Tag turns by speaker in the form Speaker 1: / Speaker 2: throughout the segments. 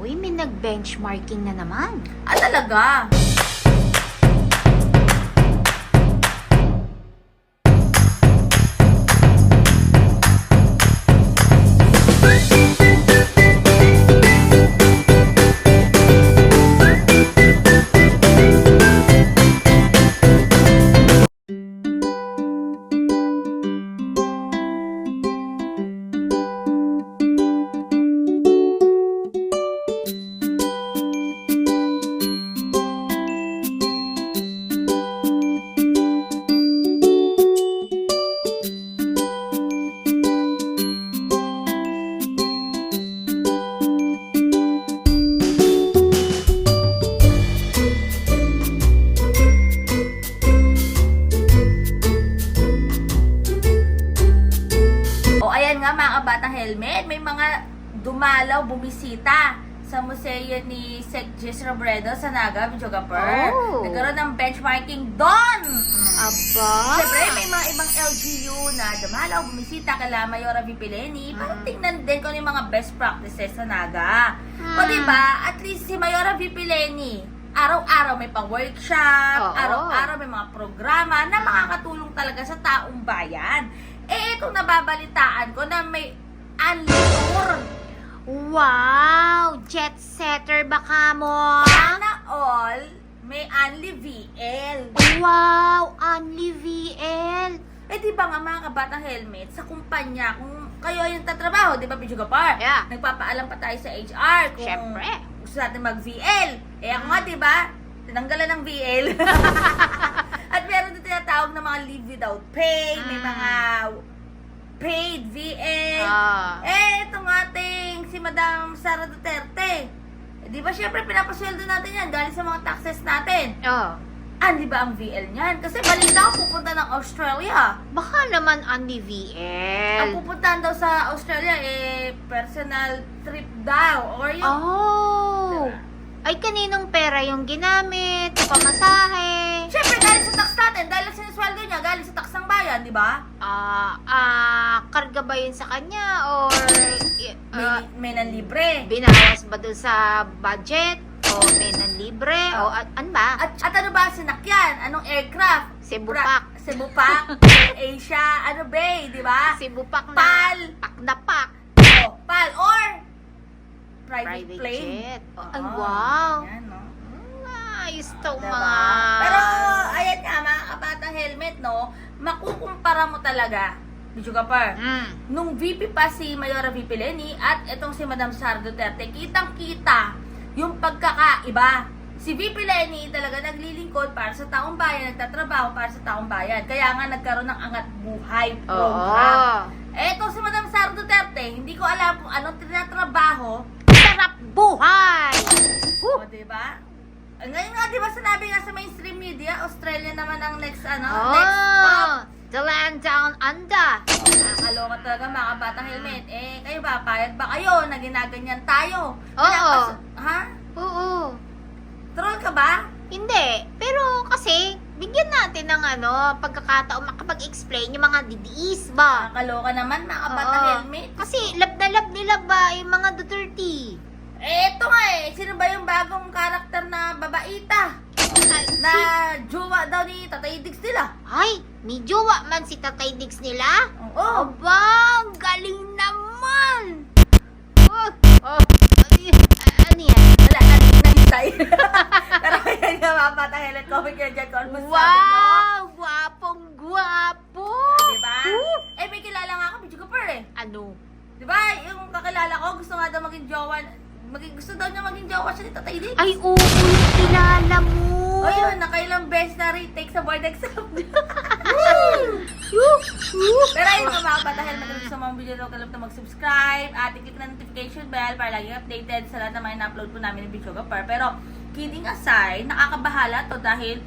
Speaker 1: Uy, may nag-benchmarking na naman.
Speaker 2: Ah, talaga? Nga mga kabatang helmet, may mga dumalaw, bumisita sa museo ni Sec Gis Robredo sa Naga, Videogapur.
Speaker 1: Oh.
Speaker 2: Nagkaroon ng benchmarking doon!
Speaker 1: Aba!
Speaker 2: Siyempre, may mga ibang LGU na dumalaw, bumisita kala Mayora Vipileni para
Speaker 1: Mm.
Speaker 2: tingnan din kung ano yung mga best practices sa Naga. O
Speaker 1: Mm.
Speaker 2: diba, at least si Mayora Vipileni, araw-araw may pang-workshop, araw-araw may mga programa na makakatulong talaga sa taong bayan. Eh, itong nababalitaan ko na may untour.
Speaker 1: Wow! Jet setter baka mo?
Speaker 2: Sana all, may Unli VL.
Speaker 1: Wow! Only VL!
Speaker 2: Eh, di ba nga mga kabatang helmet, sa kumpanya, kung kayo yung tatrabaho, di ba, Pichu Gapar?
Speaker 1: Yeah.
Speaker 2: Nagpapaalam pa tayo sa HR kung
Speaker 1: Syempre.
Speaker 2: gusto natin mag-VL. Eh, ako nga, di ba, tinanggalan ng VL. Tinatawag na mga leave without pay, may
Speaker 1: Mm.
Speaker 2: mga paid VL.
Speaker 1: Ah.
Speaker 2: Eh, itong ating si Madam Sara Duterte. Eh, di ba, syempre, pinapasweldo natin yan galing sa mga taxes natin.
Speaker 1: Oh.
Speaker 2: Ah, di ba ang VL niyan? Kasi balita ko pupunta ng Australia.
Speaker 1: Baka naman
Speaker 2: Ang
Speaker 1: VL.
Speaker 2: pupuntahan daw sa Australia, eh, personal trip daw. Or yung...
Speaker 1: Oh! Ay, kaninong pera yung ginamit? Pamasahe?
Speaker 2: Siyempre, galing sa tax natin. Dahil ang sinisweldo niya, galing sa tax bayan, di ba?
Speaker 1: Ah, ah, karga ba yun sa kanya? Or,
Speaker 2: May,
Speaker 1: ah,
Speaker 2: may nanlibre.
Speaker 1: binawas ba dun sa budget? O may nanlibre? O
Speaker 2: Ah.
Speaker 1: at, an ba?
Speaker 2: At, at ano ba ang sinakyan? Anong aircraft?
Speaker 1: Cebu
Speaker 2: Bra-
Speaker 1: Pac.
Speaker 2: Cebu Pac, Asia, ano ba, di ba?
Speaker 1: Cebu Pac na.
Speaker 2: Pal.
Speaker 1: Pak na pak.
Speaker 2: Oh, PAL or private,
Speaker 1: Private
Speaker 2: plane.
Speaker 1: jet. Oh,
Speaker 2: Oo,
Speaker 1: wow.
Speaker 2: Yan, no?
Speaker 1: Mm, Ayos to
Speaker 2: Diba?
Speaker 1: mga...
Speaker 2: Pero, Makukumpara mo talaga, Bicho Kapar,
Speaker 1: Mm.
Speaker 2: nung VP pa si Mayora VP Lenny at itong si Madam Sara Duterte, kitang-kita yung pagkakaiba. Si VP Lenny talaga naglilingkod para sa taong bayan, nagtatrabaho para sa taong bayan. Kaya nga nagkaroon ng angat buhay program. Itong si Madam Sara Duterte, hindi ko alam kung anong tinatrabaho.
Speaker 1: Sarap buhay!
Speaker 2: O, di ba? Eh, Ngayon nga, di ba sinabi nga sa mainstream media, Australia naman ang next, ano, next.
Speaker 1: Oh, the under.
Speaker 2: Nakakaloka talaga mga batang helmet. Eh, kayo ba? Payag ba kayo na ginaganyan tayo?
Speaker 1: Oo.
Speaker 2: Ha?
Speaker 1: Oo.
Speaker 2: Troll ka ba?
Speaker 1: Hindi. Pero kasi, bigyan natin ng ano, pagkakataon makapag-explain yung mga didiis ba?
Speaker 2: Nakakaloka naman mga batang
Speaker 1: Oo.
Speaker 2: helmet.
Speaker 1: Kasi lab na lab nila ba yung mga Duterte?
Speaker 2: Eh, ito nga eh. Sino ba yung bagong karakter na babaita?
Speaker 1: Ay,
Speaker 2: Na jowa daw ni Tatay Diggs nila.
Speaker 1: Ay, may jowa man si Tatay Diggs nila?
Speaker 2: Oo.
Speaker 1: Aba, ang galing naman! Oh, oh, ano yan? Ano yan?
Speaker 2: Wala, natin nahintay. Pero kaya nga mga batang helmet, comment nyo dyan kung ano.
Speaker 1: Wow! Gwapong gwapo!
Speaker 2: Diba? Eh, may kilala nga ako, Bicho Cooper eh.
Speaker 1: Ano?
Speaker 2: Di ba? Yung kakilala ko, gusto nga daw maging jowa. Maging, gusto daw niya maging jowa siya ni Tatay Dick.
Speaker 1: Ay, oo, yung kilala mo!
Speaker 2: O yun, nakailang beses na retake sa board exam. Pero ayun mga bata, helmet kung gusto mga video huwag kalimut na mag-subscribe at i-click na notification bell para lagi updated sa lahat ng mga na-upload po namin ng Bichoga Par. Pero, kidding aside, nakakabahala to dahil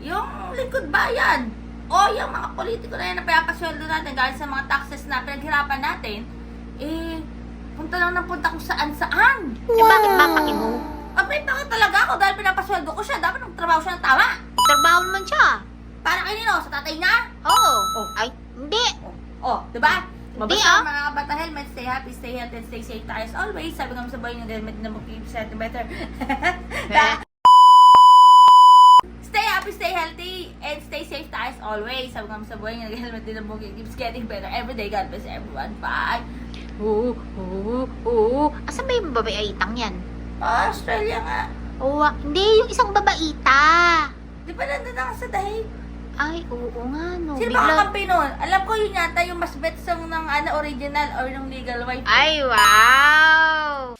Speaker 2: yung lingkod bayan o yung mga politiko na yan na pinapasweldo natin dahil sa mga taxes na pinaghirapan natin, eh, punta lang ng punta kung saan-saan.
Speaker 1: Eh, bakit ba paki mo?
Speaker 2: Abay, bakit talaga ako? Dahil pinapasweldo ko siya. Dapat nagtrabaho siya ng tama.
Speaker 1: Trabaho naman siya.
Speaker 2: Para kay Nino, sa tatay niya.
Speaker 1: Oo.
Speaker 2: Oh.
Speaker 1: Ay, hindi.
Speaker 2: Oh, oh di ba? Mabasa
Speaker 1: ah.
Speaker 2: mga kabata helmet, stay happy, stay healthy, and stay safe tayo as always. Sabi nga sa buhay ng helmet na mag-keep better. Stay happy, stay healthy, and stay safe tayo as always. Sabi nga sa buhay ng helmet din ang keeps getting better every day. God bless everyone. Bye!
Speaker 1: Oo, oo, oo. Asan ba yung babaitang yan?
Speaker 2: Ah, Australia nga.
Speaker 1: Oo, ah, hindi, yung isang babaita.
Speaker 2: Di ba nandun na ka sa dahig?
Speaker 1: Ay, oo nga, no.
Speaker 2: Sino ba kakampi nun? Alam ko yun yata yung mas bet song ng ano, original or ng legal wife.
Speaker 1: Ay, wow!